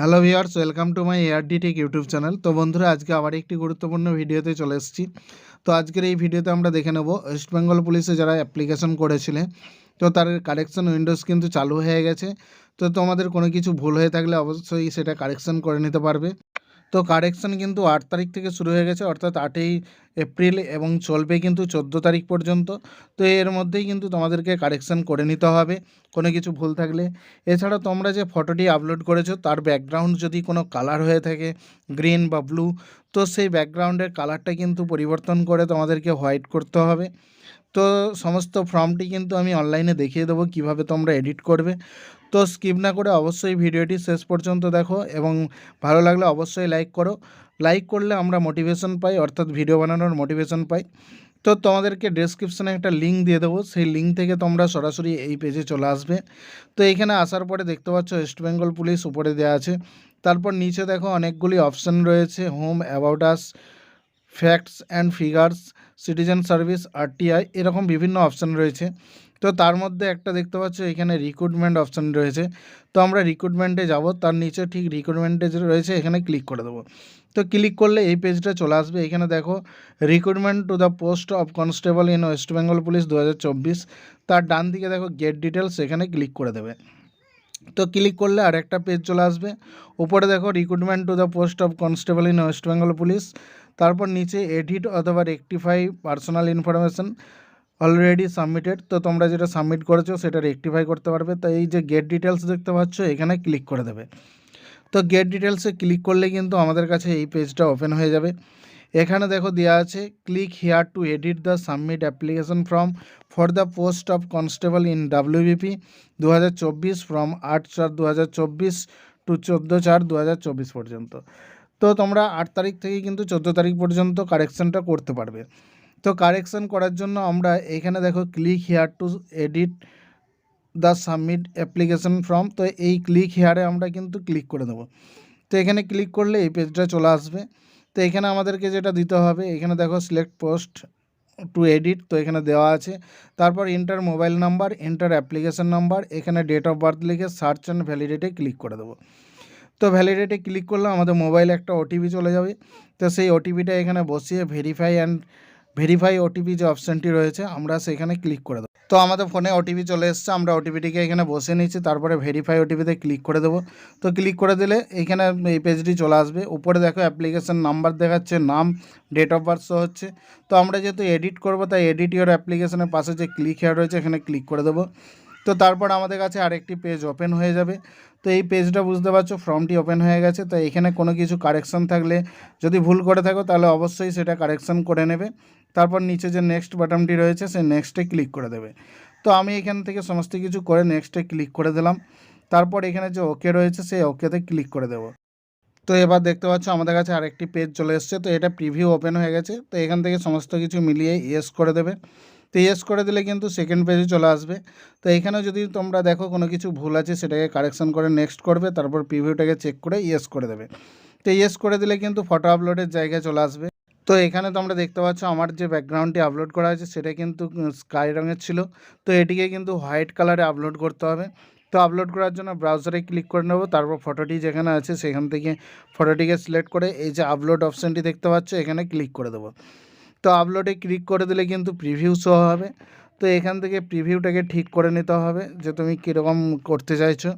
Hello viewers welcome to my ARD tech YouTube channel তো বন্ধুরা, আজকে আবার একটি গুরুত্বপূর্ণ ভিডিওতে চলে এসেছি। তো আজকের এই ভিডিওতে আমরা দেখে নেব ওয়েস্ট বেঙ্গল পুলিশে যারা অ্যাপ্লিকেশন করেছিলে, তো তার কারেকশন উইন্ডোজ কিন্তু চালু হয়ে গেছে। তো তোমাদের কোনো কিছু ভুল হয়ে থাকলে অবশ্যই সেটা কারেকশন করে নিতে পারবে। তো কারেকশন কিন্তু আট তারিখ থেকে শুরু হয়ে গেছে, অর্থাৎ আটই এপ্রিল এবং চলবে কিন্তু চোদ্দ তারিখ পর্যন্ত। তো এর মধ্যেই কিন্তু তোমাদেরকে কারেকশন করে নিতে হবে, কোনো কিছু ভুল থাকলে। এছাড়া তোমরা যে ফটোটি আপলোড করেছ, তার ব্যাকগ্রাউন্ড যদি কোনো কালার হয়ে থাকে, গ্রিন বা ব্লু, তো সেই ব্যাকগ্রাউন্ডের কালারটা কিন্তু পরিবর্তন করে তোমাদেরকে হোয়াইট করতে হবে। তো সমস্ত ফর্মটি কিন্তু আমি অনলাইনে দেখিয়ে দেবো, কীভাবে তোমরা এডিট করবে। তো স্কিপ না করে অবশ্যই ভিডিওটি শেষ পর্যন্ত দেখো এবং ভালো লাগলে অবশ্যই লাইক করো। লাইক করলে আমরা মোটিভেশন পাই, অর্থাৎ ভিডিও বানানোর মোটিভেশন পাই। তো তোমাদেরকে ডেসক্রিপশনে একটা লিঙ্ক দিয়ে দেবো, সেই লিঙ্ক থেকে তোমরা সরাসরি এই পেজে চলে আসবে। তো এখানে আসার পরে দেখতে পাচ্ছ ওয়েস্ট বেঙ্গল পুলিশ উপরে দেওয়া আছে। তারপর নিচে দেখো অনেকগুলি অপশান রয়েছে home about us facts and figures citizen service RTI এরকম বিভিন্ন অপশান রয়েছে। তো তার মধ্যে একটা দেখতে পাচ্ছ, এখানে রিক্রুটমেন্ট অপশান রয়েছে। তো আমরা রিক্রুটমেন্টে যাব, তার নিচে ঠিক রিক্রুটমেন্টে যে রয়েছে, এখানে ক্লিক করে দেবো। তো ক্লিক করলে এই পেজটা চলে আসবে। এখানে দেখো recruitment to the post of constable in West Bengal police দু হাজার চব্বিশ। তার ডান দিকে দেখো গেট ডিটেলস এখানে ক্লিক করে দেবে। তো ক্লিক করলে আর একটা পেজ চলে আসবে। উপরে দেখো recruitment to the post of constable in West Bengal police তারপর নিচে এডিট অথবা rectify personal information already submitted তো তোমরা যেটা সাবমিট করেছ সেটা রেকটিফাই করতে পারবে। তো এই যে গেট ডিটেলস দেখতে পাচ্ছ, এখানে ক্লিক করে দেবে। তো গেট ডিটেলসে ক্লিক করলে কিন্তু আমাদের কাছে এই পেজটা ওপেন হয়ে যাবে। এখানে দেখো দেওয়া আছে click here to edit the submit application form for the post of constable in WBP দু হাজার চব্বিশ ফ্রম আট চার দু হাজার চব্বিশ টু চোদ্দ চার দু হাজার চব্বিশ পর্যন্ত। তো তোমরা আট তারিখ থেকে কিন্তু চোদ্দ তারিখ পর্যন্ত কারেকশানটা করতে পারবে। তো কারেকশান করার জন্য আমরা এখানে দেখো click here to edit the submit application form তো এই ক্লিক হেয়ারে আমরা কিন্তু ক্লিক করে দেবো। তো এখানে ক্লিক করলে এই পেজটা চলে আসবে। তো এখানে আমাদেরকে যেটা দিতে হবে, এখানে দেখো সিলেক্ট পোস্ট টু এডিট তো এখানে দেওয়া আছে। তারপর enter mobile number enter application number এখানে ডেট অফ বার্থ লিখে সার্চ অ্যান্ড ভ্যালিডেটে ক্লিক করে দেবো। তো ভ্যালিডেটে ক্লিক করলে আমাদের মোবাইলে একটা ওটিপি চলে যাবে। তো সেই ওটিপিটা এখানে বসিয়ে ভেরিফাই অ্যান্ড ভেরিফাই ওটিপি যে অপশানটি রয়েছে, আমরা সেখানে ক্লিক করে দেবো। তো আমাদের ফোনে ওটিপি চলে এসছে, আমরা ওটিপিটিকে এখানে বসে নিচ্ছি, তারপরে ভেরিফাই ওটিপিতে ক্লিক করে দেবো। তো ক্লিক করে দিলে এখানে এই পেজটি চলে আসবে। উপরে দেখো অ্যাপ্লিকেশান নাম্বার দেখাচ্ছে, নাম ডেট অফ বার্থ শো হচ্ছে। তো আমরা যেহেতু এডিট করব, তাই এডিট ইওর অ্যাপ্লিকেশনের পাশে যে ক্লিক হেয়ার রয়েছে, এখানে ক্লিক করে দেবো। তো তারপর আমাদের কাছে আরেকটি পেজ ওপেন হয়ে যাবে। তো এই পেজটা বুঝতে পারছ ফর্মটি ওপেন হয়ে গেছে। তো এখানে কোনো কিছু কারেকশান থাকলে, যদি ভুল করে থাকো তাহলে অবশ্যই সেটা কারেকশান করে নেবে। তারপর নিচে যে নেক্সট বাটনটি রয়েছে, সেই নেক্সটে ক্লিক করে দেবে। তো আমি এখান থেকে সমস্ত কিছু করে নেক্সটে ক্লিক করে দিলাম। তারপর এখানে যে ওকে রয়েছে, সেই ওকেতে ক্লিক করে দেবো। তো এবার দেখতে পাচ্ছ, আমাদের কাছে আরেকটি পেজ চলে এসছে। তো এটা প্রিভিউ ওপেন হয়ে গেছে। তো এখান থেকে সমস্ত কিছু মিলিয়ে ইয়েস করে দেবে। তো ইয়েস করে দিলে কিন্তু সেকেন্ড পেজে চলে আসবে। তো এখানেও যদি তোমরা দেখো কোনো কিছু ভুল আছে, সেটাকে কারেকশন করে নেক্সট করবে, তারপর প্রিভিউটাকে চেক করে ইয়েস করে দেবে। তো ইয়েস করে দিলে কিন্তু ফটো আপলোডের জায়গায় চলে আসবে। তো এখানে তোমরা দেখতে পাচ্ছ আমার যে ব্যাকগ্রাউন্ডটি আপলোড করা হয়েছে, সেটা কিন্তু স্কাই রঙের ছিল। তো এটিকে কিন্তু হোয়াইট কালারে আপলোড করতে হবে। তো আপলোড করার জন্য ব্রাউজারে ক্লিক করে নেব, তারপর ফটোটি যেখানে আছে, সেখান থেকে ফটোটিকে সিলেক্ট করে এই যে আপলোড অপশানটি দেখতে পাচ্ছ, এখানে ক্লিক করে দেবো। তো আপলোডে ক্লিক করে দিলে কিন্তু প্রিভিউ শো হবে। তো এখান থেকে প্রিভিউটাকে ঠিক করে নিতে হবে যে তুমি কীরকম করতে চাইছো।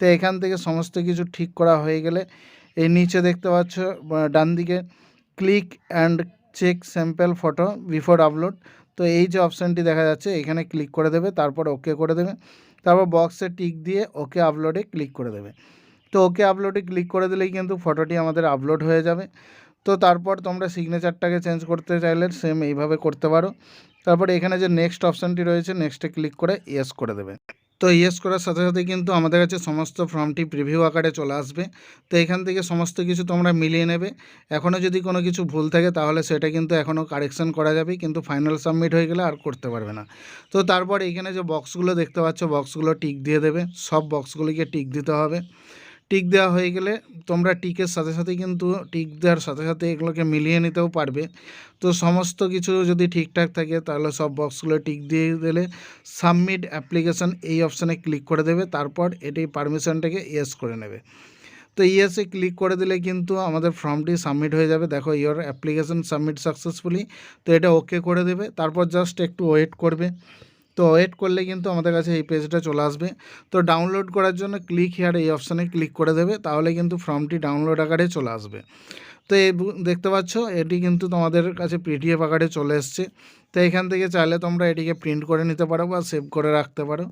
তো এখান থেকে সমস্ত কিছু ঠিক করা হয়ে গেলে এই নিচে দেখতে পাচ্ছ ডান দিকে click and check sample photo before upload তো এই যে অপশানটি দেখা যাচ্ছে, এখানে ক্লিক করে দেবে, তারপর ওকে করে দেবে। তারপর বক্সে টিক দিয়ে ওকে আপলোডে ক্লিক করে দেবে। তো ওকে আপলোডে ক্লিক করে দিলেই কিন্তু ফটোটি আমাদের আপলোড হয়ে যাবে। তো তারপর তোমরা সিগনেচারটাকে চেঞ্জ করতে চাইলে সেম এইভাবে করতে পারো। তারপর এখানে যে নেক্সট অপশানটি রয়েছে নেক্সটে ক্লিক করে ইয়েস করে দেবে। তো ইয়েস করার সাথে সাথে কিন্তু আমাদের কাছে সমস্ত ফর্মটি প্রিভিউ আকারে চলে আসবে। তো এখান থেকে সমস্ত কিছু তোমরা মিলিয়ে নেবে। এখনও যদি কোনো কিছু ভুল থাকে, তাহলে সেটা কিন্তু এখনও কারেকশান করা যাবে, কিন্তু ফাইনাল সাবমিট হয়ে গেলে আর করতে পারবে না। তো তারপর এখানে যে বক্সগুলো দেখতে পাচ্ছ বক্সগুলো টিক দিয়ে দেবে। সব বক্সগুলিকে টিক দিতে হবে। টিক দেওয়া হয়ে গেলে তোমরা টিকের সাথে সাথে কিন্তু টিক দেওয়ার সাথে সাথে এগুলোকে মিলিয়ে নিতেও পারবে। তো সমস্ত কিছু যদি ঠিকঠাক থাকে তাহলে সব বক্সগুলো টিক দিয়ে দিলে সাবমিট অ্যাপ্লিকেশান এই অপশানে ক্লিক করে দেবে, তারপর এটি পারমিশনটাকে ইয়েস করে নেবে। তো ইয়েসে ক্লিক করে দিলে কিন্তু আমাদের ফর্মটি সাবমিট হয়ে যাবে। দেখো ইয়োর অ্যাপ্লিকেশন সাবমিট সাকসেসফুলি। তো এটা ওকে করে দেবে, তারপর জাস্ট একটু ওয়েট করবে। তো ওয়েট করলে কিন্তু আমাদের কাছে এই পেজটা চলে আসবে। তো ডাউনলোড করার জন্য ক্লিক হেয়ার এই অপশানে ক্লিক করে দেবে, তাহলে কিন্তু ফর্মটি ডাউনলোড আকারে চলে আসবে। তো এই দেখতে পাচ্ছ, এটি কিন্তু তোমাদের কাছে পিডিএফ আকারে চলে এসছে। তো এখান থেকে চাইলে তোমরা এটিকে প্রিন্ট করে নিতে পারো বা সেভ করে রাখতে পারো।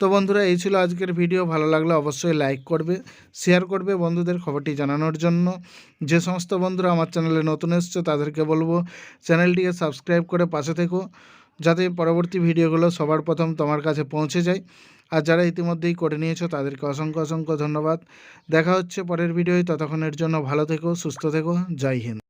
তো বন্ধুরা, এই ছিল আজকের ভিডিও ভালো লাগলে অবশ্যই লাইক করবে শেয়ার করবে বন্ধুদের খবরটি জানানোর জন্য। যে সমস্ত বন্ধুরা আমার চ্যানেলে নতুন এসছো, তাদেরকে বলব চ্যানেলটিকে সাবস্ক্রাইব করে পাশে থেকো। যাতে পরবর্তী ভিডিওগুলো সবার প্রথম তোমার কাছে পৌঁছে যায়। আর যারা ইতিমধ্যেই করে নিয়েছো, তাদেরকে অসংখ্য অসংখ্য ধন্যবাদ। দেখা হচ্ছে পরের ভিডিওয়। ততক্ষণের জন্য ভালো থেকো, সুস্থ থেকো। জয় হিন্দ।